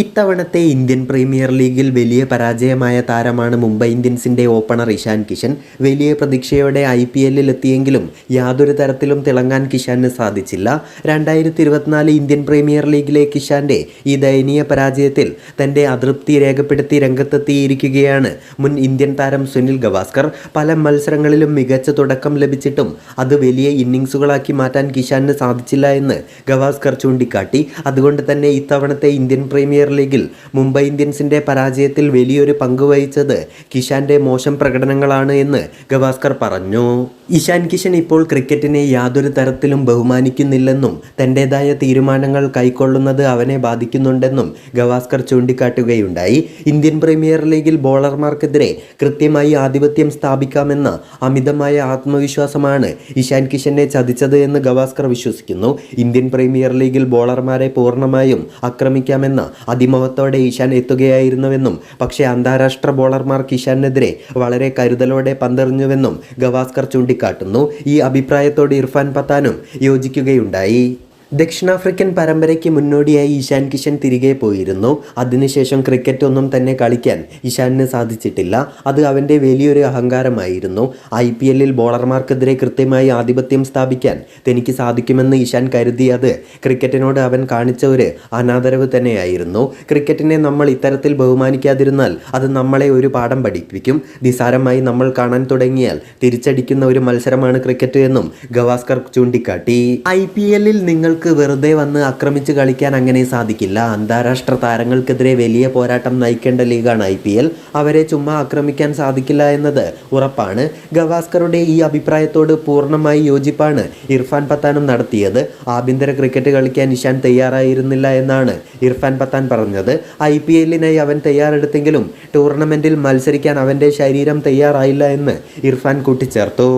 ഇത്തവണത്തെ Indian premier ലീഗിൽ വലിയ പരാജയമായ താരമാണ് മുംബൈ ഇന്ത്യൻസിന്റെ ഓപ്പണർ ഇഷാൻ കിഷൻ. വലിയ പ്രതീക്ഷയോടെ ഐ പി എല്ലിൽ എത്തിയെങ്കിലും യാതൊരു തരത്തിലും തിളങ്ങാൻ കിഷാന് സാധിച്ചില്ല. രണ്ടായിരത്തി ഇരുപത്തിനാല് ഇന്ത്യൻ പ്രീമിയർ ലീഗിലെ കിഷാന്റെ ഈ ദയനീയ പരാജയത്തിൽ തന്റെ അതൃപ്തി രേഖപ്പെടുത്തി രംഗത്തെത്തിയിരിക്കുകയാണ് മുൻ ഇന്ത്യൻ താരം സുനിൽ ഗവാസ്കർ. പല മത്സരങ്ങളിലും മികച്ച തുടക്കം ലഭിച്ചിട്ടും അത് വലിയ ഇന്നിങ്സുകളാക്കി മാറ്റാൻ കിഷാന് സാധിച്ചില്ല എന്ന് ഗവാസ്കർ ചൂണ്ടിക്കാട്ടി. അതുകൊണ്ട് തന്നെ ഇത്തവണത്തെ ഇന്ത്യൻ പ്രീമിയർ ലീഗിൽ മുംബൈ ഇന്ത്യൻസിന്റെ പരാജയത്തിൽ വലിയൊരു പങ്ക് വഹിച്ചത് കിഷാന്റെ മോശം പ്രകടനങ്ങളാണ് എന്ന് ഗവാസ്കർ പറഞ്ഞു. ഇഷാൻ കിഷൻ ഇപ്പോൾ ക്രിക്കറ്റിനെ യാതൊരു തരത്തിലും ബഹുമാനിക്കുന്നില്ലെന്നും തന്റെതായ തീരുമാനങ്ങൾ കൈക്കൊള്ളുന്നത് അവനെ ബാധിക്കുന്നുണ്ടെന്നും ഗവാസ്കർ ചൂണ്ടിക്കാട്ടുകയുണ്ടായി. ഇന്ത്യൻ പ്രീമിയർ ലീഗിൽ ബോളർമാർക്കെതിരെ കൃത്യമായി ആധിപത്യം സ്ഥാപിക്കാമെന്ന അമിതമായ ആത്മവിശ്വാസമാണ് ഇഷാൻ കിഷനെ ചതിച്ചത് എന്ന് ഗവാസ്കർ വിശ്വസിക്കുന്നു. ഇന്ത്യൻ പ്രീമിയർ ലീഗിൽ ബോളർമാരെ പൂർണമായും ആക്രമിക്കാമെന്ന അതിമോഹത്തോടെ ഇഷാൻ എത്തുകയായിരുന്നുവെന്നും പക്ഷേ അന്താരാഷ്ട്ര ബോളർമാർക്ക് കിഷാനെതിരെ വളരെ കരുതലോടെ പന്തെറിഞ്ഞുവെന്നും ഗവാസ്കർ ചൂണ്ടിക്കാട്ടുന്നു. ഈ അഭിപ്രായത്തോട് ഇർഫാൻ പത്താനും യോജിക്കുകയുണ്ടായി. ദക്ഷിണാഫ്രിക്കൻ പരമ്പരയ്ക്ക് മുന്നോടിയായി ഇഷാൻ കിഷൻ തിരികെ പോയിരുന്നു. അതിനുശേഷം ക്രിക്കറ്റ് ഒന്നും തന്നെ കളിക്കാൻ ഇഷാനിന് സാധിച്ചിട്ടില്ല. അത് അവന്റെ വലിയൊരു അഹങ്കാരമായിരുന്നു. ഐ പി എല്ലിൽ ബോളർമാർക്കെതിരെ കൃത്യമായി ആധിപത്യം സ്ഥാപിക്കാൻ തനിക്ക് സാധിക്കുമെന്ന് ഇഷാൻ കരുതിയത് ക്രിക്കറ്റിനോട് അവൻ കാണിച്ച ഒരു അനാദരവ് തന്നെയായിരുന്നു. ക്രിക്കറ്റിനെ നമ്മൾ ഇത്തരത്തിൽ ബഹുമാനിക്കാതിരുന്നാൽ അത് നമ്മളെ ഒരു പാഠം പഠിപ്പിക്കും. നിസാരമായി നമ്മൾ കാണാൻ തുടങ്ങിയാൽ തിരിച്ചടിക്കുന്ന ഒരു മത്സരമാണ് ക്രിക്കറ്റ് എന്നും ഗവാസ്കർ ചൂണ്ടിക്കാട്ടി. ഐ പി എല്ലിൽ നിങ്ങൾക്ക് വെറുതെ വന്ന് ആക്രമിച്ച് കളിക്കാൻ അങ്ങനെ സാധിക്കില്ല. അന്താരാഷ്ട്ര താരങ്ങൾക്കെതിരെ വലിയ പോരാട്ടം നയിക്കേണ്ട ലീഗാണ് ഐ പി എൽ. അവരെ ചുമ്മാ ആക്രമിക്കാൻ സാധിക്കില്ല എന്നത് ഉറപ്പാണ്. ഗവാസ്കറുടെ ഈ അഭിപ്രായത്തോട് പൂർണമായി യോജിപ്പാണ് ഇർഫാൻ പത്താനും നടത്തിയത്. ആഭ്യന്തര ക്രിക്കറ്റ് കളിക്കാൻ ഇഷാൻ തയ്യാറായിരുന്നില്ല എന്നാണ് ഇർഫാൻ പത്താൻ പറഞ്ഞത്. ഐ പി എല്ലിനായി അവൻ തയ്യാറെടുത്തെങ്കിലും ടൂർണമെന്റിൽ മത്സരിക്കാൻ അവന്റെ ശരീരം തയ്യാറായില്ല എന്ന് ഇർഫാൻ കൂട്ടിച്ചേർത്തു.